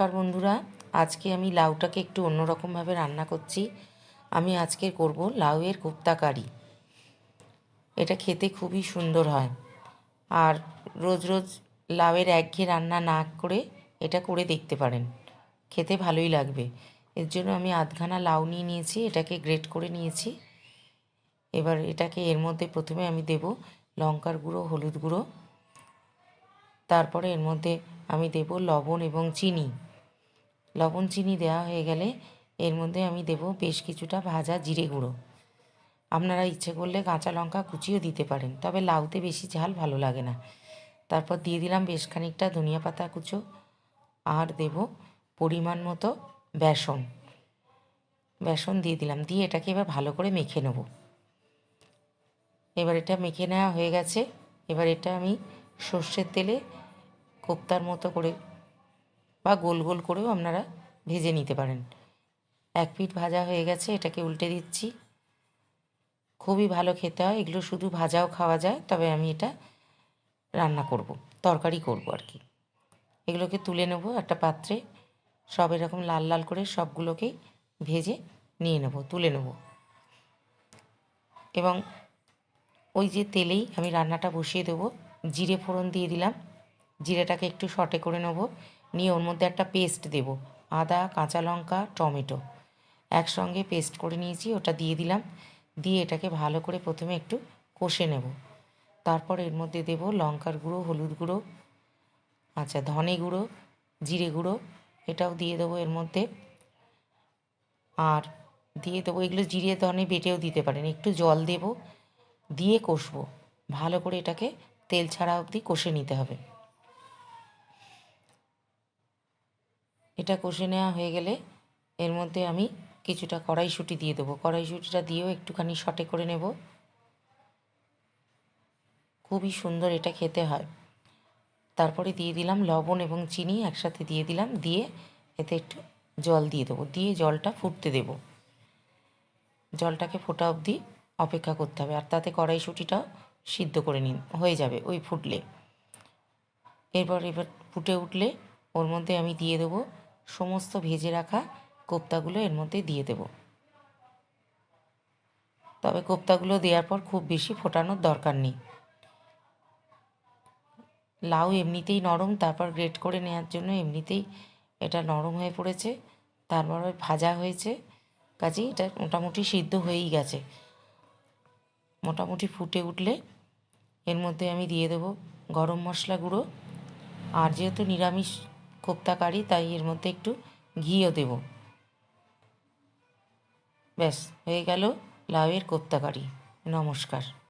নমস্কার বন্ধুরা। আজকে আমি লাউটাকে একটু অন্যরকমভাবে রান্না করছি। আমি আজকে করব লাউয়ের কোপ্তা কারি। এটা খেতে খুবই সুন্দর হয়। আর রোজ রোজ লাউয়ের একঘেয়ে রান্না না করে এটা করে দেখতে পারেন। খেতে ভালোই লাগবে। এর জন্য আমি আধখানা লাউ নিয়ে নিয়েছি, এটাকে গ্রেট করে নিয়েছি। এবার এটাকে এর মধ্যে প্রথমে আমি দেব লঙ্কার গুঁড়ো, হলুদ গুঁড়ো। তারপরে এর মধ্যে আমি দেব লবণ এবং চিনি। লবণ চিনি দেওয়া হয়ে গেলে এর মধ্যে আমি দেব বেশ কিছুটা ভাজা জিরে গুঁড়ো। আপনারা ইচ্ছে করলে কাঁচা লঙ্কা কুচিও দিতে পারেন, তবে লাউতে বেশি ঝাল ভালো লাগে না। তারপর দিয়ে দিলাম বেশ খানিকটা ধনিয়া পাতা কুচো, আর দেব পরিমাণ মতো বেসন। বেসন দিয়ে দিলাম, দিয়ে এটাকে এবার ভালো করে মেখে নেব। এবার এটা মেখে নেওয়া হয়ে গেছে, এবার এটা আমি সর্ষের তেলে কোপ্তার মতো করে বা গোল গোল করেও আপনারা ভেজে নিতে পারেন। এক পিঠ ভাজা হয়ে গেছে, এটাকে উল্টে দিচ্ছি। খুবই ভালো খেতে হয়, এগুলো শুধু ভাজাও খাওয়া যায়, তবে আমি এটা রান্না করব, তরকারি করব আর কি। এগুলোকে তুলে নেব একটা পাত্রে, সব এরকম লাল লাল করে সবগুলোকেই ভেজে নিয়ে নেব, তুলে নেব। এবং ওই যে তেলেই আমি রান্নাটা বসিয়ে দেবো, জিরে ফোড়ন দিয়ে দিলাম, জিরেটাকে একটু শর্টে করে নেব। নিয়ে ওর মধ্যে একটা পেস্ট দেব। আদা, কাঁচা লঙ্কা, টমেটো। একসঙ্গে পেস্ট করে নিয়েছি, ওটা দিয়ে দিলাম। দিয়ে এটাকে ভালো করে প্রথমে একটু কষে নেব। তারপর এর মধ্যে দেব লঙ্কার গুঁড়ো, হলুদ গুঁড়ো আচ্ছা ধনে গুঁড়ো, জিরে গুঁড়ো, এটাও দিয়ে দেবো এর মধ্যে। আর দিয়ে দেবো, এগুলো জিরে, ধনে বেটেও দিতে পারেন। একটু জল দেব, দিয়ে কষবো। ভালো করে এটাকে তেল ছাড়া অবধি কষে নিতে হবে। এটা কষে নেওয়া হয়ে গেলে এর মধ্যে আমি কিছুটা কড়াইশুঁটি দিয়ে দেবো। কড়াইশুঁটিটা দিয়েও একটুখানি শটে করে নেব। খুবই সুন্দর এটা খেতে হয়। তারপরে দিয়ে দিলাম লবণ এবং চিনি একসাথে দিয়ে দিলাম। দিয়ে এতে একটু জল দিয়ে দেবো। দিয়ে জলটা ফুটতে দেব। জলটাকে ফোটা অবধি অপেক্ষা করতে হবে। আর তাতে কড়াইশুঁটিটাও সিদ্ধ করে নিন, হয়ে যাবে ওই ফুটলে। এরপর এবার ফুটে উঠলে ওর মধ্যে আমি দিয়ে দেবো সমস্ত ভেজে রাখা কোপ্তাগুলো এর মধ্যে দিয়ে দেব। তবে কোপ্তাগুলো দেওয়ার পর খুব বেশি ফোটানোর দরকার নেই। লাউ এমনিতেই নরম, তারপর গ্রেট করে নেওয়ার জন্য এমনিতেই এটা নরম হয়ে পড়েছে, তারপর ভাজা হয়েছে। কাজেই এটা মোটামুটি সিদ্ধ হয়েই গেছে। মোটামুটি ফুটে উঠলে এর মধ্যে আমি দিয়ে দেবো গরম মশলা গুঁড়ো। আর যেহেতু নিরামিষ কোপ্তা কারি তাই এর মধ্যে একটু ঘিও দেব। ব্যাস, হয়ে গেল লাউয়ের কোপ্তা কারি নমস্কার।